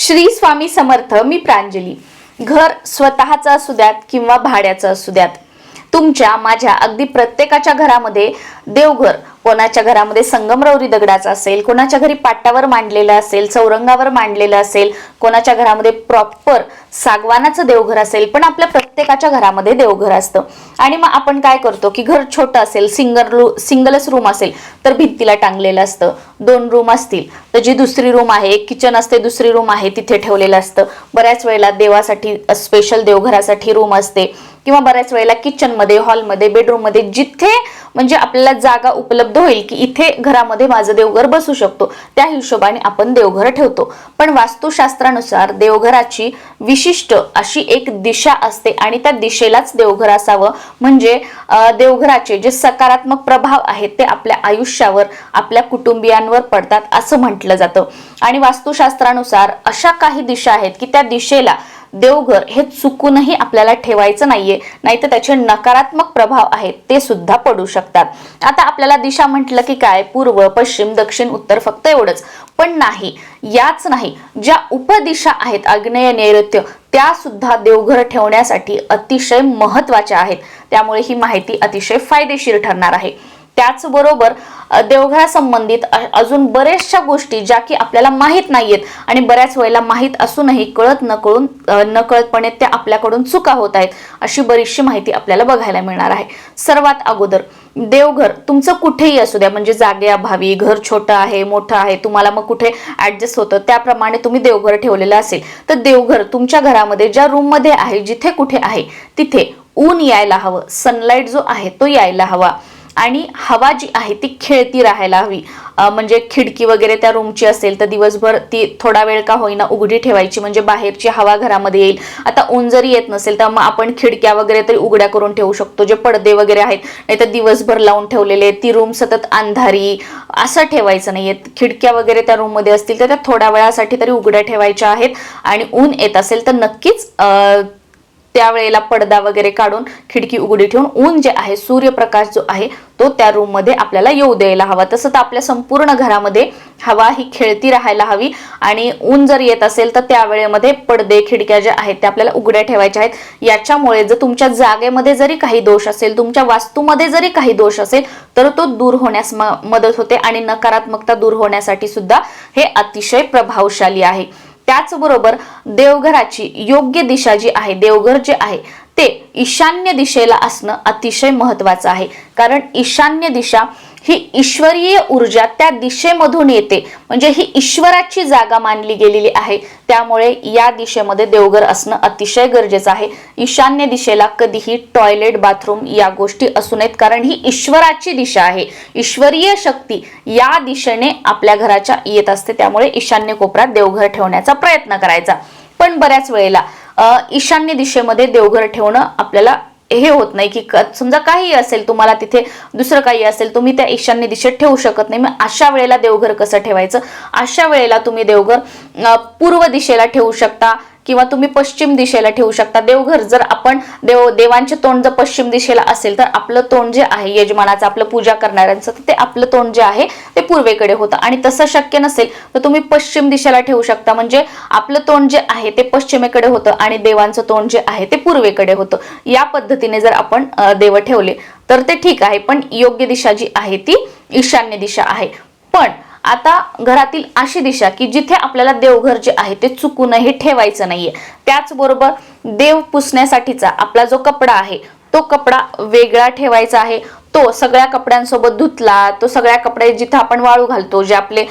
श्री स्वामी समर्थ मी प्रांजली. घर स्वतःचं असू द्यात किंवा भाड्याचं असू द्यात. तुमच्या माझ्या अगदी प्रत्येकाच्या घरामध्ये देवघर कोणाच्या घरामध्ये संगमरवरी दगडाचं असेल कोणाच्या घरी पाटावर मांडलेलं असेल चौरंगावर मांडलेलं असेल कोणाच्या घरामध्ये प्रॉपर सागवानाचं देवघर असेल पण आपल्या प्रत्येकाच्या घरामध्ये देवघर असतं. आणि मग आपण काय करतो की घर छोटं असेल सिंगल रू सिंगलच रूम असेल तर भिंतीला टांगलेलं असतं. दोन रूम असतील तर जी दुसरी रूम आहे एक किचन असते दुसरी रूम आहे तिथे ठेवलेलं असतं. बऱ्याच वेळेला देवासाठी स्पेशल देवघरासाठी रूम असते. किंवा बऱ्याच वेळेला किचनमध्ये हॉलमध्ये बेडरूममध्ये जिथे म्हणजे आपल्याला जागा उपलब्ध होईल की इथे घरामध्ये माझं देवघर बसू शकतो. त्या हिशोबाने आपण देवघर ठेवतो. पण वास्तुशास्त्रानुसार देवघराची विशिष्ट अशी एक दिशा असते आणि त्या दिशेलाच देवघर असावं. म्हणजे देवघराचे जे सकारात्मक प्रभाव आहेत ते आपल्या आयुष्यावर आपल्या कुटुंबियांवर पडतात असं म्हटलं जातं. आणि वास्तुशास्त्रानुसार अशा काही दिशा आहेत की त्या दिशेला देवघर हे चुकूनही आपल्याला ठेवायचं नाहीये. नाहीतर त्याचे नकारात्मक प्रभाव आहेत ते सुद्धा पडू शकतात. आता आपल्याला दिशा म्हटलं की काय? पूर्व पश्चिम दक्षिण उत्तर फक्त एवढंच. पण नाही याच नाही. ज्या उपदिशा आहेत आग्नेय नैऋत्य त्या सुद्धा देवघर ठेवण्यासाठी अतिशय महत्त्वाच्या आहेत. त्यामुळे ही माहिती अतिशय फायदेशीर ठरणार आहे. त्याचबरोबर देवघरासंबंधित अजून बऱ्याचशा गोष्टी ज्या की आपल्याला माहीत नाहीयेत आणि बऱ्याच वेळेला माहीत असूनही कळत नकळून नकळतपणे त्या आपल्याकडून चुका होत आहेत अशी बरीचशी माहिती आपल्याला बघायला मिळणार आहे. सर्वात अगोदर देवघर तुमचं कुठेही असू द्या म्हणजे जागेअभावी घर छोटं आहे मोठं आहे तुम्हाला मग कुठे ऍडजस्ट होतं त्याप्रमाणे तुम्ही देवघर ठेवलेलं असेल तर देवघर तुमच्या घरामध्ये ज्या रूममध्ये आहे जिथे कुठे आहे तिथे ऊन यायला हवं सनलाईट जो आहे तो यायला हवा. आणि हवा जी आहे ती खेळती राहायला हवी. म्हणजे खिडकी वगैरे त्या रूमची असेल तर दिवसभर ती थोडा वेळ का होईना उघडी ठेवायची म्हणजे बाहेरची हवा घरामध्ये येईल. आता ऊन जरी येत नसेल तर मग आपण खिडक्या वगैरे तरी उघड्या करून ठेवू शकतो जे पडदे वगैरे आहेत. नाही तर दिवसभर लावून ठेवलेले ती रूम सतत अंधारी असं ठेवायचं नाहीये. खिडक्या वगैरे त्या रूममध्ये असतील तर त्या थोड्या वेळासाठी तरी उघड्या ठेवायच्या आहेत. आणि ऊन येत असेल तर नक्कीच त्यावेळेला पडदा वगैरे काढून खिडकी उघडी ठेवून ऊन जे आहे सूर्यप्रकाश जो आहे तो त्या रूममध्ये आपल्याला येऊ द्यायला हवा. तसं तर आपल्या संपूर्ण घरामध्ये हवा ही खेळती राहायला हवी. आणि ऊन जर येत असेल तर त्यावेळेमध्ये पडदे खिडक्या ज्या आहेत त्या आपल्याला उघड्या ठेवायच्या आहेत. याच्यामुळे जर तुमच्या जागेमध्ये जरी काही दोष असेल तुमच्या वास्तूमध्ये जरी काही दोष असेल तर तो दूर होण्यास मदत होते. आणि नकारात्मकता दूर होण्यासाठी सुद्धा हे अतिशय प्रभावशाली आहे. त्याचबरोबर देवघराची योग्य दिशा जी आहे देवघर जे आहे ते ईशान्य दिशेला असणं अतिशय महत्वाचं आहे. कारण ईशान्य दिशा ही ईश्वरीय ऊर्जा त्या दिशेमधून येते. म्हणजे ही ईश्वराची जागा मानली गेलेली आहे. त्यामुळे या दिशेमध्ये देवघर असणं अतिशय गरजेचं आहे. ईशान्य दिशेला कधीही टॉयलेट बाथरूम या गोष्टी असू नयेत. कारण ही ईश्वराची दिशा आहे. ईश्वरीय शक्ती या दिशेने आपल्या घराच्या येत असते. त्यामुळे ईशान्य कोपऱ्यात देवघर ठेवण्याचा प्रयत्न करायचा. पण बऱ्याच वेळेला ईशान्य दिशेमध्ये देवघर ठेवणं आपल्याला हे होत नाही की समजा काही असेल तुम्हाला तिथे दुसरं काही असेल तुम्ही त्या ईशान्य दिशेत ठेवू शकत नाही. मग अशा वेळेला देवघर कसं ठेवायचं? अशा वेळेला तुम्ही देवघर पूर्व दिशेला ठेवू शकता. किंवा तुम्ही पश्चिम दिशेला ठेवू शकता. देवघर जर आपण देव देवांचे तोंड जर पश्चिम दिशेला असेल तर आपलं तोंड जे आहे यजमानाचं आपलं पूजा करणाऱ्यांचं तर ते आपलं तोंड जे आहे ते पूर्वेकडे होतं. आणि तसं शक्य नसेल तर तुम्ही पश्चिम दिशेला ठेवू शकता. म्हणजे आपलं तोंड जे आहे ते पश्चिमेकडे होतं आणि देवांचं तोंड जे आहे ते पूर्वेकडे होतं. या पद्धतीने जर आपण देव ठेवले तर ते ठीक आहे. पण योग्य दिशा जी आहे ती ईशान्य दिशा आहे. पण आता घरातील अशी दिशा की जिथे आपल्याला देवघर जे आहे ते चुकूनही ठेवायचं नाहीये. त्याचबरोबर देव पुसण्यासाठीचा आपला जो कपडा आहे तो कपडा वेगळा ठेवायचा आहे. तो सगळ्या कपड्यांसोबत धुतला तो सगळ्या कपडे जिथे आपण वाळू घालतो जे आपले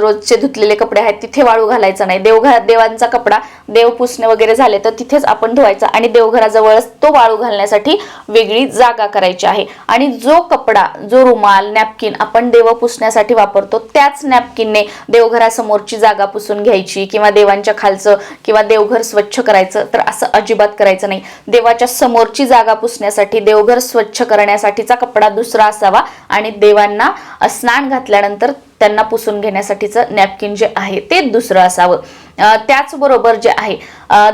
रोजचे धुतलेले कपडे आहेत तिथे वाळू घालायचा नाही. देवघर देवांचा कपडा देव पुसणे वगैरे झाले तर तिथेच आपण धुवायचा आणि देवघराजवळच तो वाळू घालण्यासाठी वेगळी जागा करायची आहे. आणि जो कपडा जो रुमाल नॅपकिन आपण देव पुसण्यासाठी वापरतो त्याच नॅपकिनने देवघरासमोरची जागा पुसून घ्यायची किंवा देवांच्या खालचं किंवा देवघर स्वच्छ करायचं तर असं अजिबात करायचं नाही. देवाच्या समोरची जागा पुसण्यासाठी देवघर स्वच्छ करण्यासाठीचा कपडा दुसरा असावा आणि देवांना स्नान घातल्यानंतर त्यांना पुसून घेण्यासाठीचं नॅपकिन जे आहे ते दुसरं असावं. त्याचबरोबर जे आहे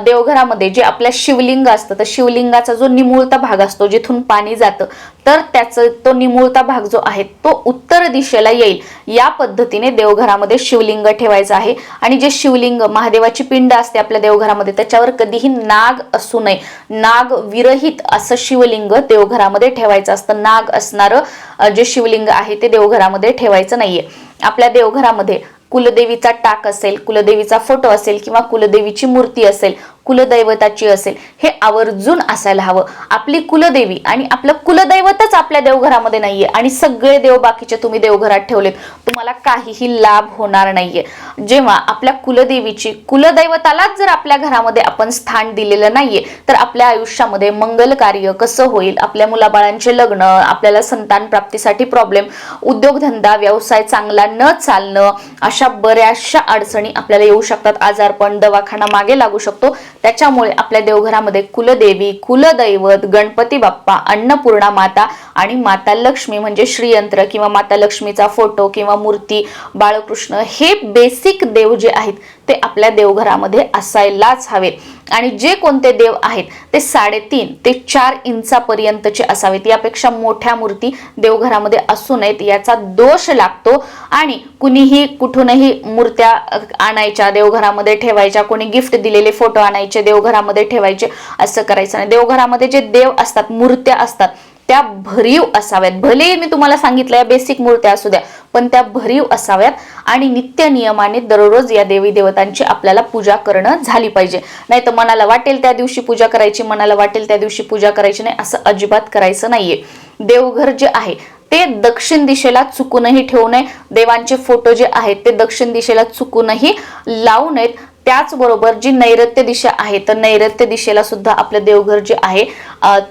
देवघरामध्ये जे आपल्या शिवलिंग असतं तर शिवलिंगाचा जो निमुळता भाग असतो जिथून पाणी जातं तर त्याचं तो निमुळता भाग जो आहे तो उत्तर दिशेला येईल. या पद्धतीने देवघरामध्ये शिवलिंग ठेवायचं आहे. आणि जे शिवलिंग महादेवाची पिंड असते आपल्या देवघरामध्ये त्याच्यावर कधीही नाग असू नये. नाग विरहित असं शिवलिंग देवघरामध्ये ठेवायचं असतं. नाग असणारं जे शिवलिंग आहे ते देवघरामध्ये ठेवायचं नाहीये. आपल्या देवघरामध्ये कुलदेवीचा टाक असेल कुलदेवीचा फोटो असेल किंवा कुलदेवीची मूर्ती असेल कुलदैवताची असेल. हे आवर्जून असायला हवं. आपली कुलदेवी आणि आपलं कुलदैवतच आपल्या देवघरामध्ये नाहीये आणि सगळे देव बाकीचे तुम्ही देवघरात ठेवलेत. तुम्हाला काहीही लाभ होणार नाहीये. जेव्हा आपल्या कुलदेवीची कुलदैवतालाच जर आपल्या घरामध्ये आपण स्थान दिलेलं नाहीये तर आपल्या आयुष्यामध्ये मंगल कार्य कसं होईल? आपल्या मुलाबाळांचे लग्न आपल्याला संतान प्राप्तीसाठी प्रॉब्लेम उद्योगधंदा व्यवसाय चांगला न चालणं अशा बऱ्याचशा अडचणी आपल्याला येऊ शकतात. आजारपण दवाखाना मागे लागू शकतो. त्याच्यामुळे आपल्या देवघरामध्ये कुलदेवी कुलदैवत गणपती बाप्पा अन्नपूर्णा माता आणि माता लक्ष्मी म्हणजे श्रीयंत्र किंवा माता लक्ष्मीचा फोटो किंवा मूर्ती बाळकृष्ण हे बेसिक देव जे आहेत ते आपल्या देवघरामध्ये असायलाच हवेत. आणि जे कोणते देव आहेत ते साडेतीन ते चार इंचापर्यंतचे असावेत. यापेक्षा मोठ्या मूर्ती देवघरामध्ये असू नयेत याचा दोष लागतो. आणि कुणीही कुठूनही मूर्त्या आणायच्या देवघरामध्ये ठेवायच्या कोणी गिफ्ट दिलेले फोटो आणायचे देवघरामध्ये ठेवायचे असं करायचं नाही. देवघरामध्ये जे देव असतात मूर्त्या असतात त्या भरीव असाव्यात. भले मी तुम्हाला सांगितलं या बेसिक मूर्त्या असू द्या पण त्या भरीव असाव्यात आणि नित्य नियमाने दररोज या देवी देवतांची आपल्याला पूजा करणं झाली पाहिजे. नाही तर मनाला वाटेल त्या दिवशी पूजा करायची मनाला वाटेल त्या दिवशी पूजा करायची नाही असं अजिबात करायचं नाहीये. देवघर जे आहे ते दक्षिण दिशेला चुकूनही ठेवू नये. देवांचे फोटो जे आहेत ते दक्षिण दिशेला चुकूनही लावू नयेत. त्याचबरोबर जी नैऋत्य दिशा आहे तर नैऋत्य दिशेला सुद्धा आपलं देवघर जे आहे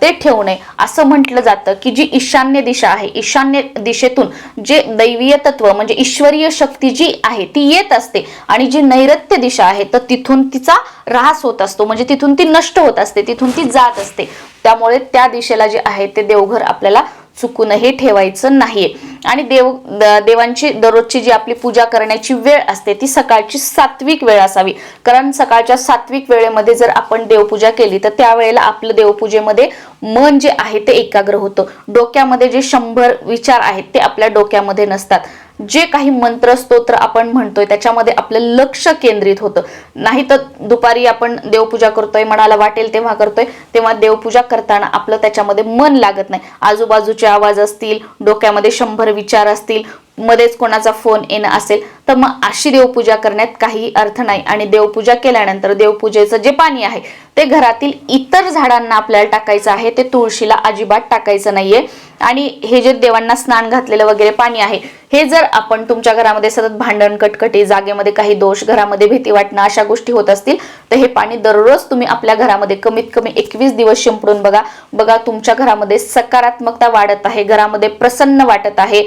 ते ठेवू नये. असं म्हटलं जातं की जी ईशान्य दिशा आहे ईशान्य दिशेतून जे दैवीय तत्व म्हणजे ईश्वरीय शक्ती जी आहे ती येत असते. आणि जी नैऋत्य दिशा आहे तर तिथून तिचा ऱ्हास होत असतो. म्हणजे तिथून ती नष्ट होत असते तिथून ती जात असते. त्यामुळे त्या दिशेला जे आहे ते देवघर आपल्याला चुकूनही ठेवायचं नाही. आणि देव देवांची दररोजची जी आपली पूजा करण्याची वेळ असते ती सकाळची सात्विक वेळ असावी. कारण सकाळच्या सात्विक वेळेमध्ये जर आपण देवपूजा केली तर त्यावेळेला आपलं देवपूजेमध्ये मन जे आहे ते एकाग्र होतं. डोक्यामध्ये जे शंभर विचार आहेत ते आपल्या डोक्यामध्ये नसतात. जे काही मंत्र स्तोत्र आपण म्हणतोय त्याच्यामध्ये आपलं लक्ष केंद्रित होतं. नाही तर दुपारी आपण देवपूजा करतोय मनाला वाटेल तेव्हा करतोय तेव्हा देवपूजा करताना आपलं त्याच्यामध्ये मन लागत नाही. आजूबाजूचे आवाज असतील डोक्यामध्ये शंभर विचार असतील मध्येच कोणाचा फोन येणं असेल तर मग अशी देवपूजा करण्यात काही अर्थ नाही. आणि देवपूजा केल्यानंतर देवपूजेचं जे पाणी आहे ते घरातील इतर झाडांना आपल्याला टाकायचं आहे. ते तुळशीला अजिबात टाकायचं नाहीये. आणि हे जे देवांना स्नान घातलेलं वगैरे पाणी आहे हे जर आपण तुमच्या घरामध्ये सतत भांडण कटकटी जागेमध्ये काही दोष घरामध्ये भीती वाटणं अशा गोष्टी होत असतील तर हे पाणी दररोज तुम्ही आपल्या घरामध्ये कमीत कमी एकवीस दिवस शिंपडून बघा. बघा तुमच्या घरामध्ये सकारात्मकता वाढत आहे घरामध्ये प्रसन्न वाटत आहे.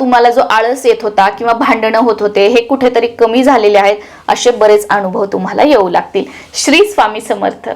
तुम्हाला जो आळस येत होता किंवा भांडणं होत होते हे कुठेतरी कमी झालेले आहेत असे बरेच अनुभव तुम्हाला येऊ लागतील. श्री स्वामी समर्थ.